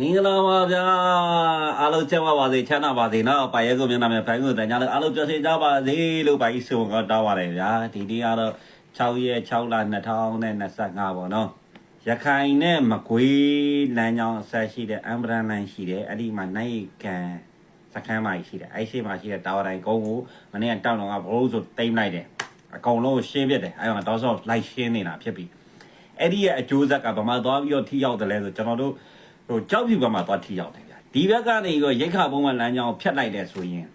မင်္ဂလာပါဗျာအားလုံးကျမ်းပါပါစေချမ်းသာပါစေနော်ပါရဲကိုမျက်နှာမြဖိုင်ကိုတန်ကြလို့အားလုံးပျော်ရွှင်ကြပါစေလို့ပါကြီးဆိုတော့တောင်းပါတယ်ဗျာဒီနေ့ကတော့6ရက်6လ2025ပေါ့နော်ရခိုင်နဲ့မကွေးလမ်းကြောင်းအဆက်ရှိတဲ့အမ်ဘရန်လမ်းရှိတယ်အဲ့ဒီမှာနိုင်ကန်စခန်းမှာရှိတယ်အဲ့ရှိမှာရှိတဲ့တာဝါတိုင်းကုန်းကိုမနေ့ကတောင်းတော့ကဘလို့ဆိုတိမ့်လိုက်တယ်အကုန်လုံးရှင်းပြတယ်အဲ့မှာတော့ဆိုလိုက်ရှင်းနေတာဖြစ်ပြီအဲ့ဒီရဲ့အကျိုးဆက်ကဘာမှသွားပြီးတော့ထိရောက်တယ်လဲဆိုကျွန်တော်တို့ ဟိုကြောက်ဖြူဘက်မှာသွားထိရောက်တယ်ဗျာဒီဘက်ကနေပြီးတော့ရိတ်ခါပုံမှန်လမ်းကြောင်းဖြတ်လိုက်တယ်ဆိုရင်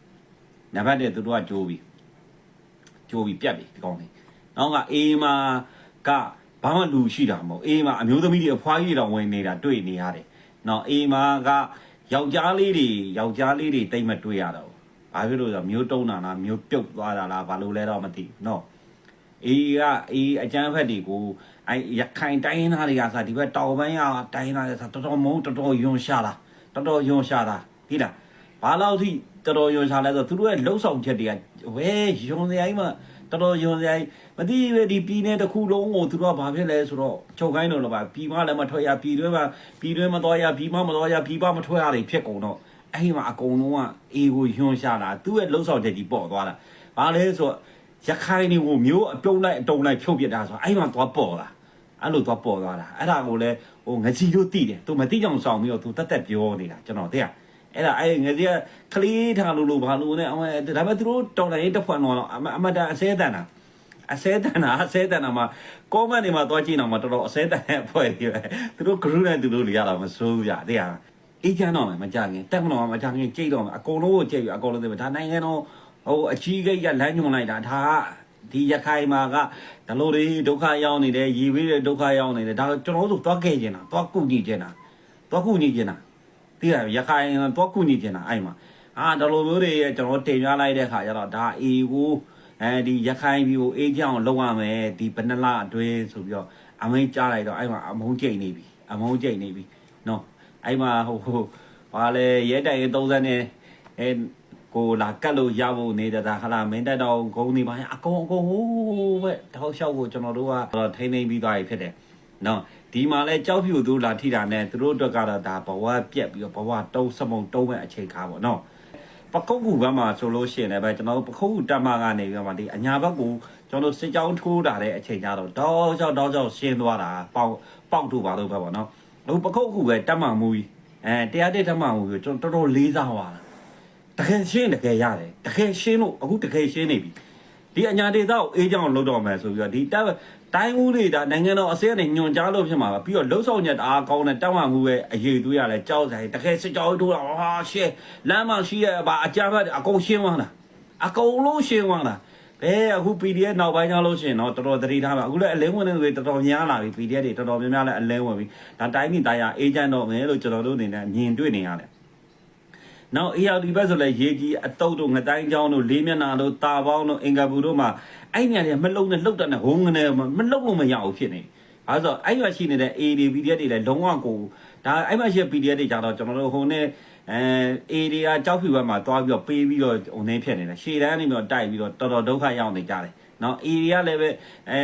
နံပါတ်1သူတို့ကကြိုးပြီးကြိုးပြီးပြတ်ပြီဒီကောင်းလေးနောက်ကအေးမာကဘာမှလူရှိတာမဟုတ်အေးမာအမျိုးသမီးတွေအဖွားကြီးတွေတောင်ဝင်နေတာတွေ့နေရတယ်နော်အေးမာကယောက်ျားလေးတွေယောက်ျားလေးတွေတိတ်မတွေ့ရတော့ဘူးဘာဖြစ်လို့လဲဆိုတော့မျိုးတုံးတာလားမျိုးပြုတ်သွားတာလားဘာလို့လဲတော့မသိဘူးနော် အေးကအေးအကျန်းဖက်တွေကိုအဲရခိုင်တိုင်းရင်းသားတွေကစားဒီဘက်တောင်ပိုင်းကတိုင်းရင်းသားတွေစားတော်တော်မုန်းတော်တော်ယွန်ရှာတာတော်တော်ယွန်ရှာတာဒီလားဘာလို့ထိတော်တော်ယွန်ရှာလဲဆိုသူတို့ရဲ့လှုပ်ဆောင်ချက်တွေကဝဲယွန်စရိုင်းမှာတော်တော်ယွန်စရိုင်းမသိပဲဒီပြည်နယ်တစ်ခုလုံးကိုသူတို့ကဘာဖြစ်လဲဆိုတော့ချုပ်ခိုင်းတော့လို့ပါပြည်မလည်းမထွက်ရပြည်တွင်းမှာပြည်တွင်းမတော်ရပြည်မမတော်ရပြည်ပမထွက်ရတွေဖြစ်ကုန်တော့အဲ့ဒီမှာအကုန်လုံးကအေးကိုယွန်ရှာတာသူ့ရဲ့လှုပ်ဆောင်ချက်ကြီးပေါ့သွားတာဘာလဲဆိုတော့ ရခိုင်တွေကိုမျိုးအပြုံးလိုက်အတုံးလိုက်ဖြုတ်ပြစ်တာဆိုအဲ့မှာသွားပေါ်တာအဲ့လိုသွားပေါ်သွားတာအဲ့ဒါကိုလည်းဟိုငကြီးတို့တိတယ်သူမတိကြောင်ဆောင်ပြီးတော့သူတက်တက်ပြောနေတာကျွန်တော်တဲ့အဲ့ဒါအဲ့ငကြီးကကလေးထားလို့လို့ဘာလို့လဲအမဒါပေမဲ့သူတို့တော်တယ်တစ်ဖွင့်တော့အမအမတန်အစဲတန်တာအစဲတန်တာအစဲတန်တာမှာကောမန့်တွေမှာသွားကြည့်တော့မှာတော်တော်အစဲတန်တဲ့အဖွဲ့တွေပဲသူတို့ group နဲ့သူတို့တွေရတာမစိုးဘူးကြတဲ့ဟာအေးချမ်းတော့မယ်မကြခင်တက်မလို့မကြခင်ကြိတ်တော့မယ်အကုန်လုံးကိုကြိတ်ပြီးအကုန်လုံးသိမယ်ဒါနိုင်ငံတော် ဟိုအကြီးကိတ်ကလမ်းညွန်လိုက်တာဒါကဒီရခိုင်မှာကဒလိုတွေဒုက္ခရောက်နေတယ်ရီဝေးတဲ့ဒုက္ခရောက်နေတယ်ဒါကျွန်တော်တို့သွားခဲ့ကျင်တာသွားကုညီကျင်တာသွားကုညီကျင်တာသိရရခိုင်သွားကုညီကျင်တာအဲ့မှာအာဒလိုမျိုးတွေကျွန်တော်တင်ပြလိုက်တဲ့ခါကျတော့ဒါအေကိုအဲဒီရခိုင်ပြည်ကိုအေးကြောင်လောက်ရမယ်ဒီဘယ်နှလအတွင်းဆိုပြီးတော့အမိန်ကြားလိုက်တော့အဲ့မှာအမုန်းကျိတ်နေပြီအမုန်းကျိတ်နေပြီနော်အဲ့မှာဟိုဟိုဘာလဲရဲတိုင်ရင်30နဲ့အဲ ကိုလာကတ်လို့ရဖို့နေတာဟာလာမင်းတက်တော့ဂုံနေပါရင်အကုန်အကုန်ဟိုးပဲတောက်လျှောက်ကိုကျွန်တော်တို့ကတော့ထိမ့်သိမ့်ပြီးသွားပြီဖြစ်တယ်နော်ဒီမှာလဲကြောက်ဖြူသူလာထိတာနဲ့သူတို့အတွက်ကတော့ဒါဘဝပြက်ပြီးတော့ဘဝတုံးစမုံတုံးမဲ့အချိန်ခါပေါ့နော်ပကုတ်ကူဘက်မှာဆိုလို့ရှိရင်လည်းပဲကျွန်တော်တို့ပခုတ်ကူတက်မကနေပြီးတော့မှဒီအညာဘက်ကိုကျွန်တော်တို့စစ်ကြောင်းထိုးတာတဲ့အချိန်ကြတော့တောက်လျှောက်တောက်လျှောက်ရှင်းသွားတာပေါက်ပေါက်တူပါလို့ပဲပေါ့နော်ဟိုပခုတ်ကူပဲတက်မှမူကြီးအဲတရားတစ်တက်မှမူကြီးကျွန်တော်တော်တော်လေးစားသွားတာ တကယ်ရှင်းတကယ်ရတယ်တကယ်ရှင်းလို့အခုတကယ်ရှင်းနေပြီဒီအညာဒေတာကိုအေးကြောင်လောက်တော့မယ်ဆိုပြီးတော့ဒီတက်တိုင်းဦးတွေဒါနိုင်ငံတော်အစည်းအဝေးညွန်ကြားလို့ဖြစ်မှာပါပြီးတော့လှုပ်ဆောင်ချက်တအားကောင်းတဲ့တက်မှမှုပဲအရေးသွေးရလဲကြောက်ဆိုင်တကယ်စစ်ကြောထိုးတာဟာရှင်းလမ်းမရှိရဲ့ဗာအကြမ်းဖက်အကုန်ရှင်းသွားတာအကုန်လုံးရှင်းသွားတာဘယ်အခု PDF နောက်ပိုင်းကျလို့ရှိရင်တော့တော်တော်သတိထားပါအခုလည်းအလင်းဝင်တွေတော်တော်များလာပြီ PDF တွေတော်တော်များများလည်းအလင်းဝင်ပြီဒါတိုင်းပြည်တရားအေဂျင့်တော့မယ်လို့ကျွန်တော်တို့အနေနဲ့မြင်တွေ့နေရတယ် နောက် ARD ဘက်ဆိုလဲရေကြီးအတုတ်တို့ငတိုင်းချောင်းတို့လေးမျက်နှာတို့တာပေါင်းတို့အင်္ဂါဘူးတို့မှာအဲ့ညတွေမလုံနဲ့လှုပ်တတ်နဲ့ဟုံငနဲ့မလှုပ်လို့မရဘူးဖြစ်နေ။အဲဆိုအဲ့ရွာရှိနေတဲ့ AD PDF တွေလည်းလုံးဝကိုဒါအဲ့မှာရှိတဲ့ PDF တွေကြတော့ကျွန်တော်တို့ဟိုနဲ့အဲ AD ကကြောက်ဖြူဘက်မှာတွားပြီးတော့ပေးပြီးတော့ဟိုနေဖြစ်နေတယ်။ရှေ့တန်းနေပြီးတော့တိုက်ပြီးတော့တော်တော်ဒုက္ခရောက်နေကြတယ်။နော် area လည်းပဲအဲ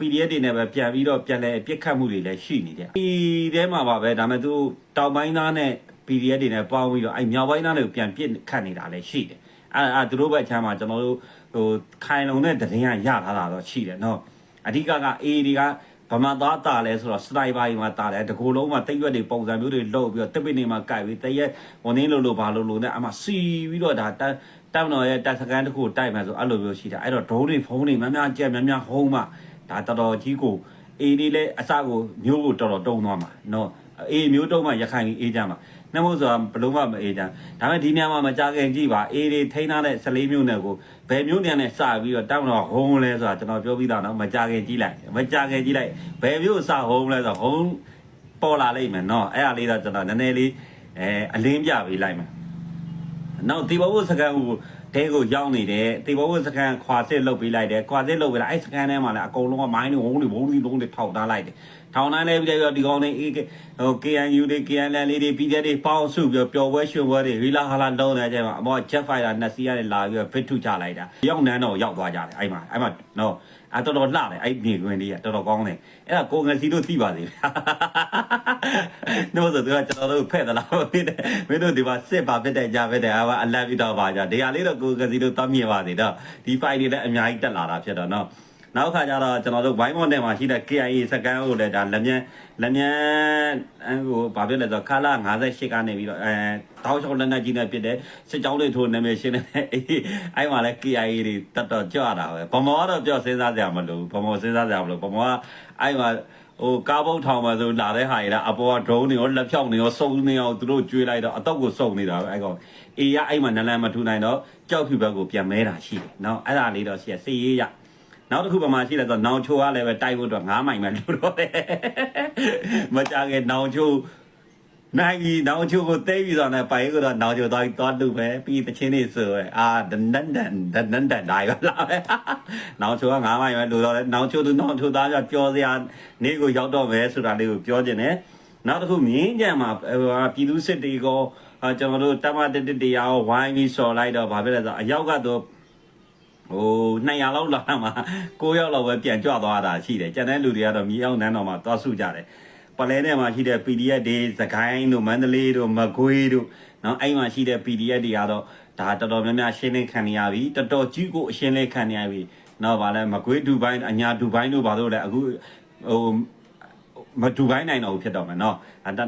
PDF တွေနဲ့ပဲပြန်ပြီးတော့ပြန်လဲပြစ်ခတ်မှုတွေလည်းရှိနေတယ်။ဒီထဲမှာပါပဲဒါပေမဲ့သူတောင်ပိုင်းသားနဲ့ PDF တွေနဲ့ပေါင်းပြီးတော့အဲ့မြောက်ပိုင်းသားတွေကိုပြန်ပြစ်ခတ်နေတာလည်းရှိတယ်။အဲ့အဲ့သူတို့ဘက်ချမ်းမှာကျွန်တော်တို့ဟိုခိုင်လုံတဲ့သတင်းကရထားတာတော့ရှိတယ်နော်။အဓိကက A တွေကဗမာသားတာလဲဆိုတော့စနိုက်ပါကြီးမှာတာလဲတကူလုံးမှာတိတ်ရွက်တွေပုံစံမျိုးတွေလှုပ်ပြီးတော့တစ်ပိနေမှာကြိုက်ပြီးတရက်ဝန်င်းလို့လို့ဘာလို့လို့နဲ့အမှစီပြီးတော့ဒါတန်းတောင်းတော်ရဲ့တက်စကန်တစ်ခုတိုက်မှဆိုအဲ့လိုမျိုးရှိတာအဲ့တော့ဒရုန်းတွေဖုန်းတွေများများကြက်များများဟုံးမှဒါတော်တော်ကြီးကို A တွေလည်းအစကိုမျိုးကိုတော်တော်တုံးသွားမှာနော်အေးမျိုးတုံးမှရခိုင်ကြီးအေးကြမှာ နှမို့ဆိုတာဘလုံးမမအေးကြဒါပေမဲ့ဒီနေရာမှာမကြခင်ကြည့်ပါအေးတွေထိန်းထားတဲ့14မျိုးနဲ့ကိုဘယ်မျိုးနဲ့နဲ့စပြီးတော့တောင်းတော့ဟုံးလဲဆိုတာကျွန်တော်ပြောပြီးသားနော်မကြခင်ကြည့်လိုက်မကြခင်ကြည့်လိုက်ဘယ်မျိုးစဟုံးလဲဆိုဟုံးပေါ်လာလိမ့်မယ်နော်အဲ့ဒါလေးတော့ကျွန်တော်နည်းနည်းလေးအဲအလင်းပြပေးလိုက်မယ်နောက်တေဘဝစကန်ကိုတဲကိုရောက်နေတယ်တေဘဝစကန်ခွာစစ်လုတ်ပေးလိုက်တယ်ခွာစစ်လုတ်ပေးလိုက်အဲ့စကန်ထဲမှာလည်းအကုန်လုံးကမိုင်းတွေဝုန်းတွေဝုန်းတွေလုံးတွေထောက်ထားလိုက်တယ်ထောင်တိုင်းလေးပြီးတော့ဒီကောင်းနေဟို KNU တွေ KNL လေးတွေပြည်တဲ့တွေပေါင်းစုပြီးပျော်ပွဲရွှင်ပွဲတွေရီလာဟာလာလုံးနေတဲ့အချိန်မှာအမော jet fighter နှစ်စီးရတယ်လာပြီးတော့ fit ထုချလိုက်တာရောက်နန်းတော့ရောက်သွားကြတယ်အဲ့မှာအဲ့မှာနော်အတော်တော်လှတယ်အဲ့မြေခွင်လေးကတော်တော်ကောင်းတယ်အဲ့ဒါကိုငစီတို့သိပါသေးဗျာနှုတ်ဆိုသူကကျွန်တော်တို့ဖဲ့သလားမသိတယ်မင်းတို့ဒီမှာစစ်ပါဖြစ်တဲ့ကြဖြစ်တဲ့အဝအလတ်ပြီးတော့ပါကြဒီဟာလေးတော့ကိုငစီတို့တတ်မြင်ပါသေးတော့ဒီ fight တွေလည်းအများကြီးတက်လာတာဖြစ်တော့နော်နောက်ခါကျတော့ကျွန်တော်တို့ဝိုင်းမော့နယ်မှာရှိတဲ့ KIA စကန်ကိုလည်းဒါလက်မြန်လက်မြန်အဟိုဘာဖြစ်လဲဆိုတော့ခါလာ58ကနေပြီးတော့အဲတောက်ချောက်လက်နက်ကြီးနဲ့ပြစ်တဲ့စစ်ကြောင်းတွေထိုးနာမည်ရှင်းတဲ့အေးအဲ့မှာလည်း KIA တွေတတ်တော့ကြွတာပဲဗမောကတော့ပြောစဉ်းစားကြမလို့ဗမောစဉ်းစားကြမလို့ဗမောကအဲ့မှာ ဟိုကားဘုတ်ထောင်မှာဆိုလာတဲ့ဟာကြီးလားအပေါ်က drone တွေရောလက်ဖြောက်တွေရောစုံနေအောင်သူတို့ကျွေးလိုက်တော့အတော့ကိုစုံနေတာပဲအဲ့ကောင်အေးရအဲ့မှာနလန်မထူနိုင်တော့ကြောက်ဖြူဘက်ကိုပြန်မဲတာရှိတယ်နော်အဲ့ဒါလေးတော့ရှိရစေးရေးရနောက်တစ်ခုပါမှရှိလဲဆိုတော့နောင်ချိုကလည်းပဲတိုက်ဖို့အတွက်9မိုင်ပဲလို့တော့တယ်မကြခဲ့နောင်ချို နိုင်ကြီးနောင်ချိုကိုတဲပြီးတော့လည်းပိုင်ကတော့နောင်ချိုတော့တော့လူပဲပြီးတချင်းနေဆိုရယ်အာဒန်ဒန်ဒန်ဒန်ဒန်ဒန်ဒါရလာပဲနောင်ချိုက9မိုင်ပဲလို့တော့နောင်ချိုသူနောင်ချိုသားကပြောစရာနေကိုရောက်တော့မယ်ဆိုတာလေးကိုပြောခြင်းနဲ့နောက်တစ်ခုမြင်းကြံမှာပြည်သူစစ်တီကိုကျွန်တော်တို့တမတက်တက်တရားကိုဝိုင်းပြီးစော်လိုက်တော့ဗာဖြစ်လဲဆိုအရောက်ကတော့ဟို200လောက်လာမှာ9ရောက်လောက်ပဲပြန်ကြွသွားတာရှိတယ်ကျန်တဲ့လူတွေကတော့မြေအောင်နန်းတော်မှာသွားစုကြတယ် ပလဲထဲမှာရှိတဲ့ PDF တွေစကိုင်းတို့မန္တလေးတို့မကွေးတို့เนาะအဲ့မှာရှိတဲ့ PDF တွေကတော့ဒါတော်တော်များများရှင်းလင်းခံနေရပြီတော်တော်ကြီးကိုအရှင်းလင်းခံနေရပြီเนาะဗာလဲမကွေးဒူဘိုင်းအညာဒူဘိုင်းတို့ဘာလို့လဲအခုဟို မဒူပိုင်းနိုင်တော့ဘူးဖြစ်တော့မယ်နော်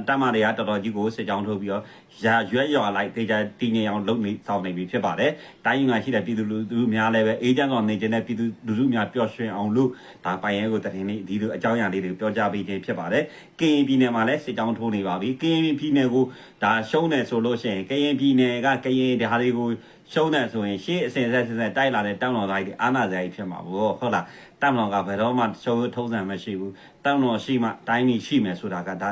တမတွေကတော်တော်ကြီးကိုစစ်ကြောင်းထိုးပြီးတော့ရာရွက်ရွာလိုက်တေချာတည်ငြိမ်အောင်လုပ်နေဆောင်နေပြီဖြစ်ပါတယ်တိုင်းရင်ကရှိတဲ့ပြည်သူလူထုများလည်းပဲအေဂျင့်ဆောင်နေခြင်းနဲ့ပြည်သူလူထုများပျော်ရွှင်အောင်လို့ဒါပိုင်ရဲကိုတရင်လေးဒီလိုအကြောင်းအရာလေးတွေပြောကြားပေးခြင်းဖြစ်ပါတယ်ကရင်ပြည်နယ်မှာလည်းစစ်ကြောင်းထိုးနေပါပြီကရင်ပြည်နယ်ကိုဒါရှုံးတယ်ဆိုလို့ရှိရင်ကရင်ပြည်နယ်ကကရင်ဒါတွေကို ရှုံးတယ်ဆိုရင်ရှေ့အစဉ်ဆက်ဆက်တိုက်လာတဲ့တောင်းတော်သားတွေအာနာဇာကြီးဖြစ်မှာပေါ့ဟုတ်လားတောင်းတော်ကဘယ်တော့မှရှုံးထုံးစံမရှိဘူးတောင်းတော်ရှိမှတိုင်းပြည်ရှိမယ်ဆိုတာကဒါ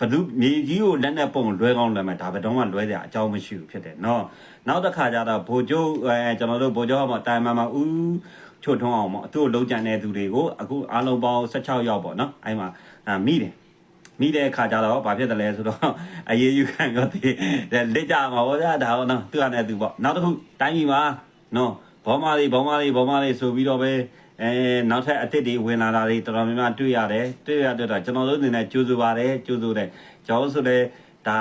ဘဒုမြေကြီးကိုလက်နဲ့ပုံလွဲကောင်းလွဲမယ်ဒါဘယ်တော့မှလွဲစရာအကြောင်းမရှိဘူးဖြစ်တယ်နော်နောက်တစ်ခါကျတော့ဗိုလ်ချုပ်အဲကျွန်တော်တို့ဗိုလ်ချုပ်မှာတိုင်မမှာဦးချို့ထွန်းအောင်ပေါ့သူ့လုံးကြံတဲ့သူတွေကိုအခုအားလုံးပေါင်း16ယောက်ပေါ့နော်အဲ့မှာမိတယ် မိတဲ့အခါကျတော့ဘာဖြစ်တယ်လဲဆိုတော့အရေးယူခံတော့ဒီလက်ကြမှာဗောဗျာဒါတော့နော်သူကလည်းသူပေါ့နောက်တစ်ခုတိုင်းပြည်မှာနော်ဘောမာလေးဘောမာလေးဘောမာလေးဆိုပြီးတော့ပဲအဲနောက်ထပ်အစ်စ်တွေဝင်လာတာတွေတော်တော်များများတွေ့ရတယ်တွေ့ရတော့ကျွန်တော်တို့အနေနဲ့ကြိုးစားပါတယ်ကြိုးစားတယ်ကျွန်တော်ဆိုလည်းဒါ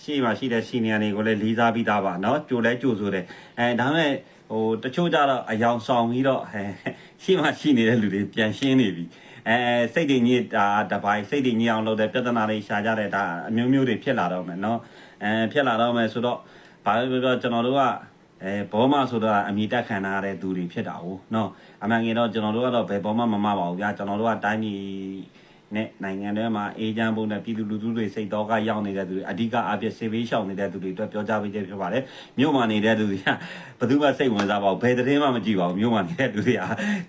ရှိမှရှိတဲ့စီနီယာတွေကိုလည်းလေးစားပြီးသားပါเนาะကြိုလဲကြိုးစားတယ်အဲဒါမဲ့ဟိုတချို့ကြတော့အယောင်ဆောင်ပြီးတော့အဲရှိမှရှိနေတဲ့လူတွေပြန်ရှင်းနေပြီ အဲစိတ်တွေညစ်တာတပိုင်းစိတ်တွေညစ်အောင်လုပ်တဲ့ပြဿနာတွေရှာကြတဲ့ဒါအမျိုးမျိုးတွေဖြစ်လာတော့မယ်เนาะအဲဖြစ်လာတော့မယ်ဆိုတော့ဘာလို့ပြောကျွန်တော်တို့ကအဲဘောမဆိုတာအမိတက်ခံရတဲ့သူတွေဖြစ်တာ哦เนาะအမှန်ကြီးတော့ကျွန်တော်တို့ကတော့ဘယ်ဘောမမမပါဘူးဗျာကျွန်တော်တို့ကတိုင်းပြည် နဲ့နိုင်ငံထဲမှာအေဂျင့်ဘုံနဲ့ပြည်သူလူထုတွေစိတ်တော့ကရောက်နေတဲ့သူတွေအဓိကအပြည့်စေဘေးရှောင်နေတဲ့သူတွေအတွက်ပြောကြားပေးခြင်းဖြစ်ပါတယ်မြို့မှာနေတဲ့သူတွေကဘယ်သူမှစိတ်ဝင်စားပါဘူးဘယ်သတင်းမှမကြည့်ပါဘူးမြို့မှာနေတဲ့သူတွေက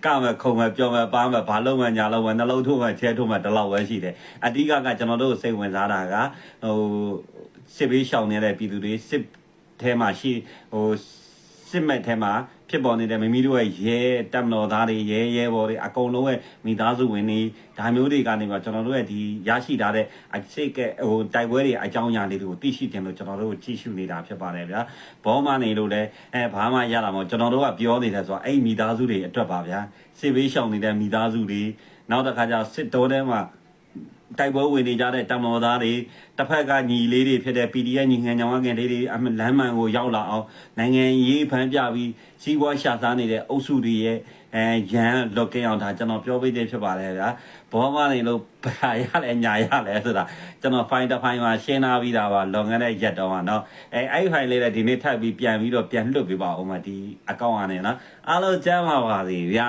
ကမဲ့ခုံမဲ့ပြောမဲ့ပါမဲ့ဘာလုံးမဲ့ညာလုံးမဲ့နှလုံးထိုးမဲ့ချဲထိုးမဲ့ဒီလောက်ပဲရှိတယ်အဓိကကကျွန်တော်တို့စိတ်ဝင်စားတာကဟိုစစ်ဘေးရှောင်နေတဲ့ပြည်သူတွေစစ်ထဲမှာရှိဟို စစ်မဲ့ထဲမှာဖြစ်ပေါ်နေတဲ့မိမိတို့ရဲ့ရဲတပ်မတော်သားတွေရဲရဲဘော်တွေအကုန်လုံးရဲ့မိသားစုဝင်တွေဒါမျိုးတွေကနေပါကျွန်တော်တို့ရဲ့ဒီရရှိထားတဲ့အစိတ်ကဟိုတိုက်ပွဲတွေအကြောင်းအရာလေးတွေကိုသိရှိတင်လို့ကျွန်တော်တို့ကြည့်ရှုနေတာဖြစ်ပါတယ်ဗျာဘောမနေလို့လည်းအဲဘာမှရတာမဟုတ်ကျွန်တော်တို့ကပြောနေတယ်ဆိုတော့အဲ့မိသားစုတွေအတွက်ပါဗျာစစ်ဘေးရှောင်နေတဲ့မိသားစုတွေနောက်တစ်ခါကျစစ်တောထဲမှာ တိုက်ပွဲဝင်နေကြတဲ့တမတော်သားတွေတစ်ဖက်ကညီလေးတွေဖြစ်တဲ့ PDF ညီငယ်ညောင်ဝခင်လေးတွေအမလမ်းမှန်ကိုရောက်လာအောင်နိုင်ငံရေးဖန်ပြပြီးစီးပွားရှာစားနေတဲ့အုပ်စုတွေရဲ့အဲရန်လောက်ကင်းအောင်ဒါကျွန်တော်ပြောပေးသေးဖြစ်ပါတယ်ဗျာဘောမနေလို့ဘာရလဲညာရလဲဆိုတာကျွန်တော် file တစ် file မှာရှင်းထားပြီးတာပါလွန်ခဲ့တဲ့ရက်တော့ကနော်အဲအဲ့ file လေးလည်းဒီနေ့ထပ်ပြီးပြန်ပြီးတော့ပြန်လွတ်ပေးပါဦးမဒီအကောင့်ကနေနော်အားလုံးကျမ်းပါပါစေဗျာ